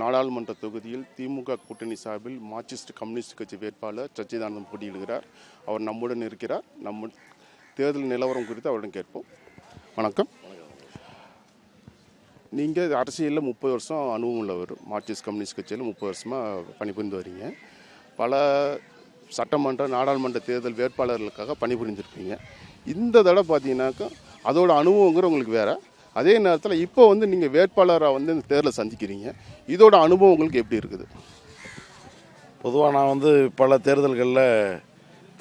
நாடாளுமன்ற தொகுதியில் திமுக கூட்டணி சார்பில் மார்க்சிஸ்ட் கம்யூனிஸ்ட் கட்சி வேட்பாளர் சச்சிதானந்தம் போட்டியிடுகிறார். அவர் நம்முடன் இருக்கிறார். நம்ம தேர்தல் நிலவரம் குறித்து அவரிடம் கேட்போம். வணக்கம். நீங்கள் அரசியலில் முப்பது வருஷம் அனுபவம் உள்ளவர். மார்க்சிஸ்ட் கம்யூனிஸ்ட் கட்சியில் முப்பது வருஷமாக பணிபுரிந்து வரீங்க. பல சட்டமன்ற நாடாளுமன்ற தேர்தல் வேட்பாளர்களுக்காக பணிபுரிஞ்சிருப்பீங்க இந்த தடவை பார்த்தீங்கன்னாக்கா அதோட அனுபவங்கிற உங்களுக்கு வேறு. அதே நேரத்தில் இப்போ வந்து நீங்கள் வேட்பாளராக வந்து இந்த தேர்தலில் சந்திக்கிறீங்க. இதோட அனுபவம் உங்களுக்கு எப்படி இருக்குது? பொதுவாக நான் வந்து பல தேர்தல்களில்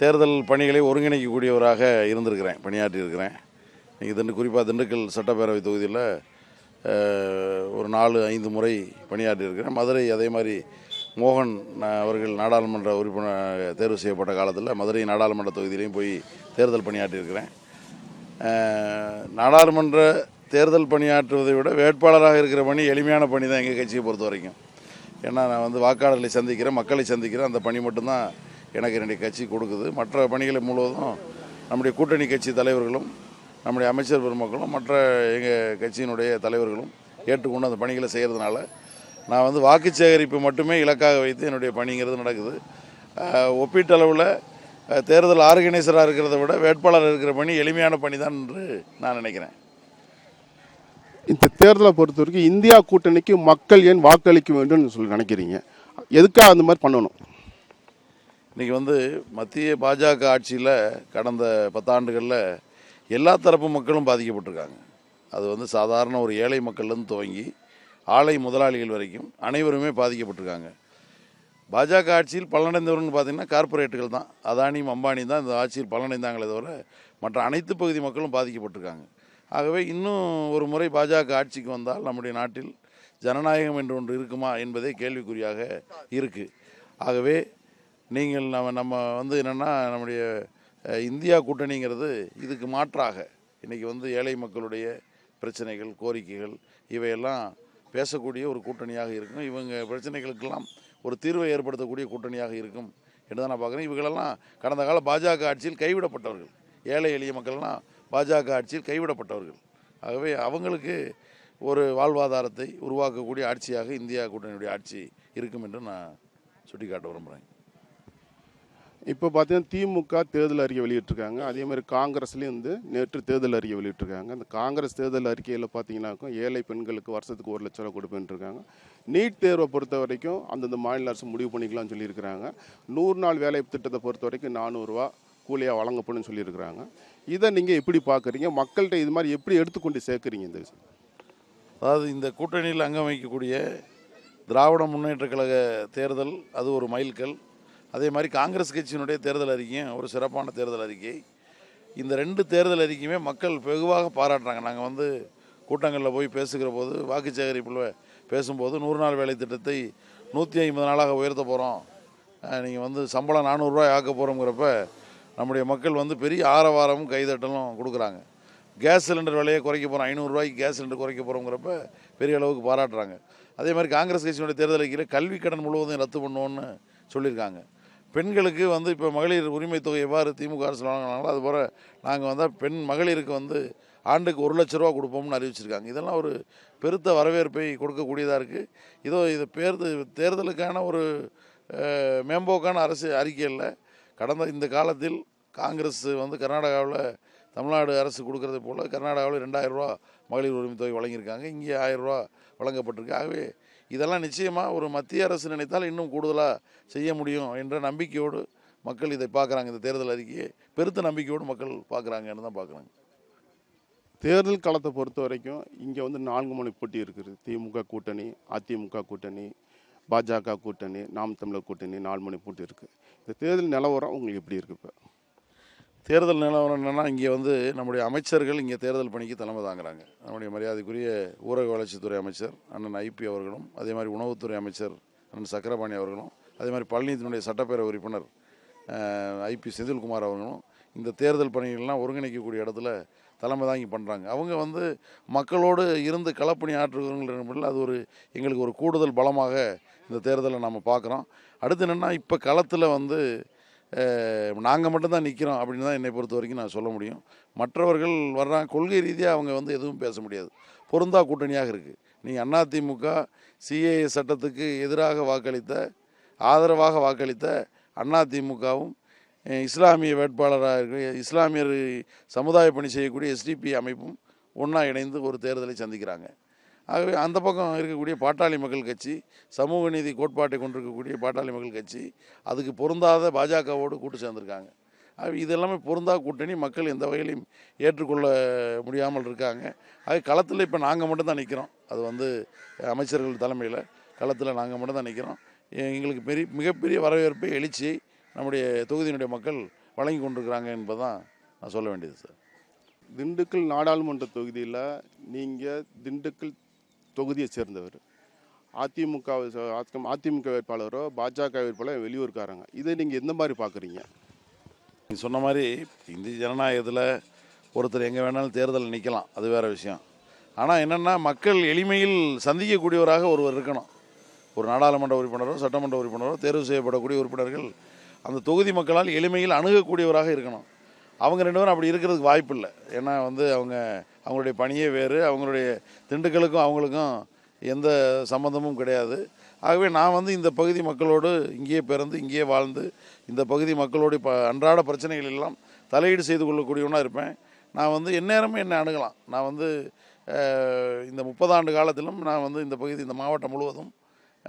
தேர்தல் பணிகளை ஒருங்கிணைக்கக்கூடியவராக இருந்திருக்கிறேன் பணியாற்றியிருக்கிறேன். நீங்கள் திண்டு குறிப்பாக திண்டுக்கல் சட்டப்பேரவை தொகுதியில் ஒரு நாலு ஐந்து முறை பணியாற்றியிருக்கிறேன். மதுரை அதே மாதிரி மோகன் அவர்கள் நாடாளுமன்ற உறுப்பினர் தேர்வு செய்யப்பட்ட காலத்தில் மதுரை நாடாளுமன்ற தொகுதியிலையும் போய் தேர்தல் பணியாற்றியிருக்கிறேன். நாடாளுமன்ற தேர்தல் பணியாற்றுவதை விட வேட்பாளராக இருக்கிற பணி எளிமையான பணி தான் எங்கள் கட்சியை பொறுத்த வரைக்கும். ஏன்னா நான் வந்து வாக்காளர்களை சந்திக்கிறேன் மக்களை சந்திக்கிறேன் அந்த பணி மட்டும்தான் எனக்கு என்னுடைய கட்சி கொடுக்குது. மற்ற பணிகளை முழுவதும் நம்முடைய கூட்டணி கட்சி தலைவர்களும் நம்முடைய அமைச்சர் பெருமக்களும் மற்ற எங்கள் கட்சியினுடைய தலைவர்களும் ஏற்றுக்கொண்டு அந்த பணிகளை செய்கிறதுனால நான் வந்து வாக்கு சேகரிப்பு மட்டுமே இலக்காக வைத்து என்னுடைய பணிங்கிறது நடக்குது. ஒப்பீட்டளவில் தேர்தல் ஆர்கனைசராக இருக்கிறத விட வேட்பாளர் இருக்கிற பணி எளிமையான பணி தான் என்று நான் நினைக்கிறேன். இந்த தேர்தலை பொறுத்த வரைக்கும் இந்தியா கூட்டணிக்கு மக்கள் ஏன் வாக்களிக்க வேண்டும்னு சொல்லி நினைக்கிறீங்க? எதுக்காக அந்த மாதிரி பண்ணணும்? இன்றைக்கி வந்து மத்திய பாஜக ஆட்சியில் கடந்த பத்தாண்டுகளில் எல்லா தரப்பு மக்களும் பாதிக்கப்பட்டிருக்காங்க. அது வந்து சாதாரண ஒரு ஏழை மக்கள்லேருந்து துவங்கி ஆலை முதலாளிகள் வரைக்கும் அனைவருமே பாதிக்கப்பட்டிருக்காங்க. பாஜக ஆட்சியில் பலனடைந்தவர்னு பார்த்தீங்கன்னா கார்ப்பரேட்டுகள் தான். அதானியும் அம்பானி தான் இந்த ஆட்சியில் பலனடைந்தாங்களே தவிர மற்ற அனைத்து பகுதி மக்களும் பாதிக்கப்பட்டிருக்காங்க. ஆகவே இன்னும் ஒரு முறை பாஜக ஆட்சிக்கு வந்தால் நம்முடைய நாட்டில் ஜனநாயகம் என்று ஒன்று இருக்குமா என்பதே கேள்விக்குறியாக இருக்குது ஆகவே நீங்கள் நம்ம நம்ம வந்து என்னென்னா நம்முடைய இந்தியா கூட்டணிங்கிறது இதுக்கு மாற்றாக இன்றைக்கி வந்து ஏழை மக்களுடைய பிரச்சனைகள் கோரிக்கைகள் இவையெல்லாம் பேசக்கூடிய ஒரு கூட்டணியாக இருக்கும். இவங்க பிரச்சனைகளுக்கெல்லாம் ஒரு தீர்வை ஏற்படுத்தக்கூடிய கூட்டணியாக இருக்கும். என்று தான் நான் பார்க்குறேன் இவங்களெல்லாம் கடந்த கால பாஜக ஆட்சியில் கைவிடப்பட்டவர்கள். ஏழை எளிய மக்கள்லாம் பாஜக ஆட்சியில் கைவிடப்பட்டவர்கள். ஆகவே அவங்களுக்கு ஒரு வாழ்வாதாரத்தை உருவாக்கக்கூடிய ஆட்சியாக இந்தியா கூட்டணியுடைய ஆட்சி இருக்கும் என்று நான் சுட்டிக்காட்ட விரும்புகிறேன் இப்போ பார்த்தீங்கன்னா திமுக தேர்தல் அறிக்கை வெளியிட்டிருக்காங்க. அதே மாதிரி காங்கிரஸ்லேயும் வந்து நேற்று தேர்தல் அறிக்கை வெளியிட்டிருக்காங்க. அந்த காங்கிரஸ் தேர்தல் அறிக்கையில் பார்த்தீங்கன்னாக்கும் ஏழை பெண்களுக்கு வருஷத்துக்கு ஒரு லட்ச ரூபா கொடுப்பேன்ட்ருக்காங்க நீட் தேர்வை பொறுத்த வரைக்கும் அந்தந்த மாநில அரசு முடிவு பண்ணிக்கலாம்னு சொல்லியிருக்கிறாங்க. நூறு நாள் வேலை திட்டத்தை பொறுத்த வரைக்கும் நானூறுரூவா கூலியாக வழங்கப்படும்னு சொல்லியிருக்கிறாங்க. இதை நீங்கள் எப்படி பார்க்குறீங்க? மக்கள்கிட்ட இது மாதிரி எப்படி எடுத்துக்கொண்டு சேர்க்குறீங்க இந்த விஷயம்? அதாவது இந்த கூட்டணியில் அங்கம் வகிக்கக்கூடிய திராவிட முன்னேற்ற கழக தேர்தல் அது ஒரு மைல்கல். அதே மாதிரி காங்கிரஸ் கட்சியினுடைய தேர்தல் அறிக்கையும் ஒரு சிறப்பான தேர்தல் அறிக்கை. இந்த ரெண்டு தேர்தல் அறிக்கையுமே மக்கள் வெகுவாக பாராட்டுறாங்க. நாங்கள் வந்து கூட்டங்களில் போய் பேசுகிற போது வாக்கு சேகரிப்பில் பேசும்போது நூறு நாள் வேலை திட்டத்தை நூற்றி ஐம்பது நாளாக உயர்த்த போகிறோம் நீங்கள் வந்து சம்பளம் நானூறுரூவா ஆக்க போகிறோங்கிறப்ப நம்முடைய மக்கள் வந்து பெரிய ஆரவாரமும் கைதட்டலும் கொடுக்குறாங்க. கேஸ் சிலிண்டர் விலையை குறைக்க போகிறோம் ஐநூறுரூவாய்க்கு கேஸ் சிலிண்டர் குறைக்க போகிறோங்கிறப்ப பெரிய அளவுக்கு பாராட்டுறாங்க. அதே மாதிரி காங்கிரஸ் கட்சியினுடைய தேர்தல் அறிக்கையில் கல்வி கடன் முழுவதும் ரத்து பண்ணுவோன்னு சொல்லியிருக்காங்க. பெண்களுக்கு வந்து இப்போ மகளிர் உரிமை தொகை எவ்வாறு திமுக அரசு வழங்கினாங்களோ அதுபோல் நாங்கள் வந்தால் பெண் மகளிருக்கு வந்து ஆண்டுக்கு ஒரு லட்ச ரூபா கொடுப்போம்னு அறிவிச்சிருக்காங்க. இதெல்லாம் ஒரு பெருத்த வரவேற்பை கொடுக்கக்கூடியதாக இருக்குது இதோ இது பேர்து தேர்தலுக்கான ஒரு மேம்போக்கான அரசு அறிக்கை இல்லை கடந்த இந்த காலத்தில் காங்கிரஸ் வந்து கர்நாடகாவில் தமிழ்நாடு அரசு கொடுக்கறது போல் கர்நாடகாவில் ரெண்டாயிரரூவா மகளிர் உரிமை தொகை வழங்கியிருக்காங்க. இங்கே ஆயிரம் ரூபா வழங்கப்பட்டிருக்கு. ஆகவே இதெல்லாம் நிச்சயமாக ஒரு மத்திய அரசு நினைத்தால் இன்னும் கூடுதலாக செய்ய முடியும் என்ற நம்பிக்கையோடு மக்கள் இதை பார்க்குறாங்க. இந்த தேர்தல் அறிக்கையை பெருத்த நம்பிக்கையோடு மக்கள் பார்க்குறாங்கன்னு தான் பார்க்குறாங்க. தேர்தல் காலத்தை பொறுத்த வரைக்கும் இங்கே வந்து நான்கு மணி போட்டி இருக்குது. திமுக கூட்டணி அதிமுக கூட்டணி பாஜக கூட்டணி நாம் தமிழர் கூட்டணி நாலு மணி போட்டி இருக்குது இந்த தேர்தல் நிலவரம் உங்களுக்கு எப்படி இருக்குது இப்போ? தேர்தல் நிலவரம் என்னென்னா இங்கே வந்து நம்முடைய அமைச்சர்கள் இங்கே தேர்தல் பணிக்கு தலைமை தாங்குறாங்க. நம்முடைய மரியாதைக்குரிய ஊரக வளர்ச்சித்துறை அமைச்சர் அண்ணன் ஐபி அவர்களும் அதே மாதிரி உணவுத்துறை அமைச்சர் அண்ணன் சக்கரபாணி அவர்களும் அதே மாதிரி பழனித்தினுடைய சட்டப்பேரவை உறுப்பினர் ஐபி செந்தில்குமார் அவர்களும் இந்த தேர்தல் பணிகள்லாம் ஒருங்கிணைக்கக்கூடிய இடத்துல தலைமை தாங்கி பண்ணுறாங்க அவங்க வந்து மக்களோடு இருந்து களப்பணி ஆற்றுகிறவங்க அது ஒரு எங்களுக்கு ஒரு கூடுதல் பலமாக இந்த தேர்தலை நம்ம பார்க்குறோம். அடுத்து என்னென்னா இப்போ களத்தில் வந்து நாங்கள் மட்டும்தான் நிற்கிறோம் அப்படின்னு தான் என்னை பொறுத்த வரைக்கும் நான் சொல்ல முடியும். மற்றவர்கள் வர்றாங்க கொள்கை ரீதியாக அவங்க வந்து எதுவும் பேச முடியாது. பொருந்தா கூட்டணியாக இருக்குது நீ அதிமுக சிஏஏ சட்டத்துக்கு எதிராக வாக்களித்த ஆதரவாக வாக்களித்த அதிமுகவும் இஸ்லாமிய வேட்பாளராக இருக்க இஸ்லாமியர் சமுதாய பணி செய்யக்கூடிய எஸ்டிபி அமைப்பும் ஒன்றா இணைந்து ஒரு தேர்தலை சந்திக்கிறாங்க. ஆகவே அந்த பக்கம் இருக்கக்கூடிய பாட்டாளி மக்கள் கட்சி சமூக நீதி கோட்பாட்டை கொண்டிருக்கக்கூடிய பாட்டாளி மக்கள் கட்சி அதுக்கு பொருந்தாத பாஜகவோடு கூட்டு சேர்ந்திருக்காங்க. ஆகவே இது எல்லாமே பொருந்தா கூட்டணி மக்கள் எந்த வகையிலையும் ஏற்றுக்கொள்ள முடியாமல் இருக்காங்க. ஆக களத்தில் இப்போ நாங்கள் மட்டும்தான் நிற்கிறோம் அது வந்து அமைச்சர்கள் தலைமையில் களத்தில் நாங்கள் மட்டும்தான் நிற்கிறோம் எங்களுக்கு பெரிய மிகப்பெரிய வரவேற்பை எழுச்சியை நம்முடைய தொகுதியினுடைய மக்கள் வழங்கி கொண்டிருக்கிறாங்க என்பதுதான் நான் சொல்ல வேண்டியது சார். திண்டுக்கல் நாடாளுமன்ற தொகுதியில் நீங்கள் திண்டுக்கல் தொகுதியை சேர்ந்தவர். அதிமுக அதிமுக வேட்பாளரோ பாஜக வேட்பாளரோ வெளியூர்காரங்க. இதை நீங்கள் எந்த மாதிரி பார்க்குறீங்க நீ சொன்ன மாதிரி இந்திய ஜனநாயகத்தில் ஒருத்தர் எங்கே வேணாலும் தேர்தலில் நிற்கலாம் அது வேறு விஷயம். ஆனால் என்னென்னா மக்கள் எளிமையில் சந்திக்கக்கூடியவராக ஒருவர் இருக்கணும். ஒரு நாடாளுமன்ற உறுப்பினரோ சட்டமன்ற உறுப்பினரோ தேர்வு செய்யப்படக்கூடிய உறுப்பினர்கள் அந்த தொகுதி மக்களால் எளிமையில் அணுகக்கூடியவராக இருக்கணும். அவங்க ரெண்டு பேரும் அப்படி இருக்கிறதுக்கு வாய்ப்பு இல்லை. ஏன்னா வந்து அவங்க அவங்களுடைய பணியே வேறு அவங்களுடைய திண்டுக்கலுக்கும் அவங்களுக்கும் எந்த சம்மந்தமும் கிடையாது. ஆகவே நான் வந்து இந்த பகுதி மக்களோடு இங்கேயே பிறந்து இங்கேயே வாழ்ந்து இந்த பகுதி மக்களோட ப அன்றாட பிரச்சனைகள் எல்லாம் தலையீடு செய்து கொள்ளக்கூடியவனாக இருப்பேன். நான் வந்து எந்நேரமும் என்னை அணுகலாம். நான் வந்து இந்த முப்பதாண்டு காலத்திலும் நான் வந்து இந்த பகுதி இந்த மாவட்டம் முழுவதும்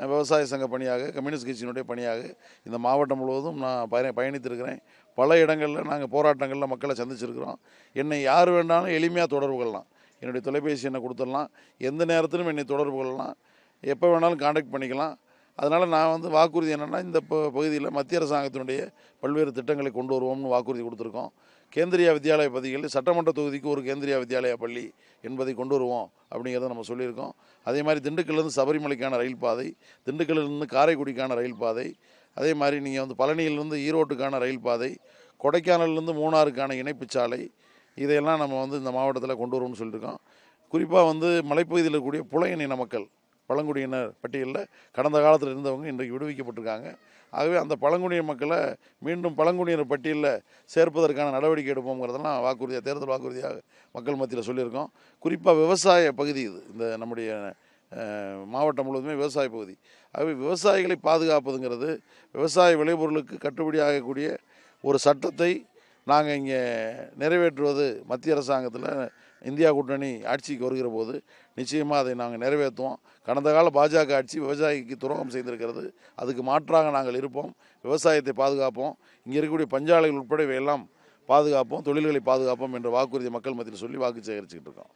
விவசாய சங்க பணியாக கம்யூனிஸ்ட் கட்சியினுடைய பணியாக இந்த மாவட்டம் முழுவதும் நான் பய பயணித்திருக்கிறேன். பல இடங்களில் நாங்கள் போராட்டங்களில் மக்களை சந்திச்சிருக்கிறோம். என்னை யார் வேண்டாலும் எளிமையாக தொடர்பு கொள்ளலாம். என்னுடைய தொலைபேசி என்னை கொடுத்துடலாம். எந்த நேரத்திலும் என்னை தொடர்பு கொள்ளலாம். எப்போ வேணாலும் காண்டாக்ட் பண்ணிக்கலாம். அதனால் நான் வந்து வாக்குறுதி என்னென்னா இந்த ப பகுதியில் மத்திய அரசாங்கத்தினுடைய பல்வேறு திட்டங்களை கொண்டு வருவோம்னு வாக்குறுதி கொடுத்துருக்கோம். கேந்திரியா வித்யாலய பகுதிகளில் சட்டமன்ற தொகுதிக்கு ஒரு கேந்திரியா வித்யாலய பள்ளி என்பதை கொண்டு வருவோம் அப்படிங்கிறத நம்ம சொல்லியிருக்கோம். அதே மாதிரி திண்டுக்கல்லேருந்து சபரிமலைக்கான ரயில் பாதை திண்டுக்கல்லிருந்து காரைக்குடிக்கான ரயில் பாதை அதே மாதிரி நீங்கள் வந்து பழனியிலிருந்து ஈரோட்டுக்கான ரயில் பாதை கொடைக்கானல்லேருந்து மூணாறுக்கான இணைப்புச் சாலை இதையெல்லாம் நம்ம வந்து இந்த மாவட்டத்தில் கொண்டு வருவோம்னு சொல்லியிருக்கோம். குறிப்பாக வந்து மலைப்பகுதியில் இருக்கக்கூடிய புலையின மக்கள் பழங்குடியினர் பட்டியலில் கடந்த காலத்தில் இருந்தவங்க இன்றைக்கு விடுவிக்கப்பட்டிருக்காங்க. ஆகவே அந்த பழங்குடியின மக்களை மீண்டும் பழங்குடியினர் பட்டியலில் சேர்ப்பதற்கான நடவடிக்கை எடுப்போங்கிறதெல்லாம் வாக்குறுதியாக தேர்தல் வாக்குறுதியாக மக்கள் மத்தியில் சொல்லியிருக்கோம். குறிப்பாக விவசாய பகுதி இது இந்த நம்முடைய மாவட்டம் முழுவதுமே விவசாய பகுதி. ஆகவே விவசாயிகளை பாதுகாப்பதுங்கிறது விவசாய விளைபொருளுக்கு கட்டுப்படி ஆகக்கூடிய ஒரு சட்டத்தை நாங்கள் இங்கே நிறைவேற்றுவது மத்திய அரசாங்கத்தில் இந்தியா கூட்டணி ஆட்சிக்கு வருகிற போது நிச்சயமாக அதை நாங்கள் நிறைவேற்றுவோம். கடந்த கால பாஜக ஆட்சி விவசாயிக்கு துரோகம் செய்திருக்கிறது. அதுக்கு மாற்றாக நாங்கள் இருப்போம். விவசாயத்தை பாதுகாப்போம். இங்கே இருக்கக்கூடிய பஞ்சாலைகள் உட்பட இவையெல்லாம் பாதுகாப்போம். தொழில்களை பாதுகாப்போம் என்ற வாக்குறுதி மக்கள் மத்தியில் சொல்லி வாக்கு சேகரிச்சுக்கிட்டு இருக்கோம்.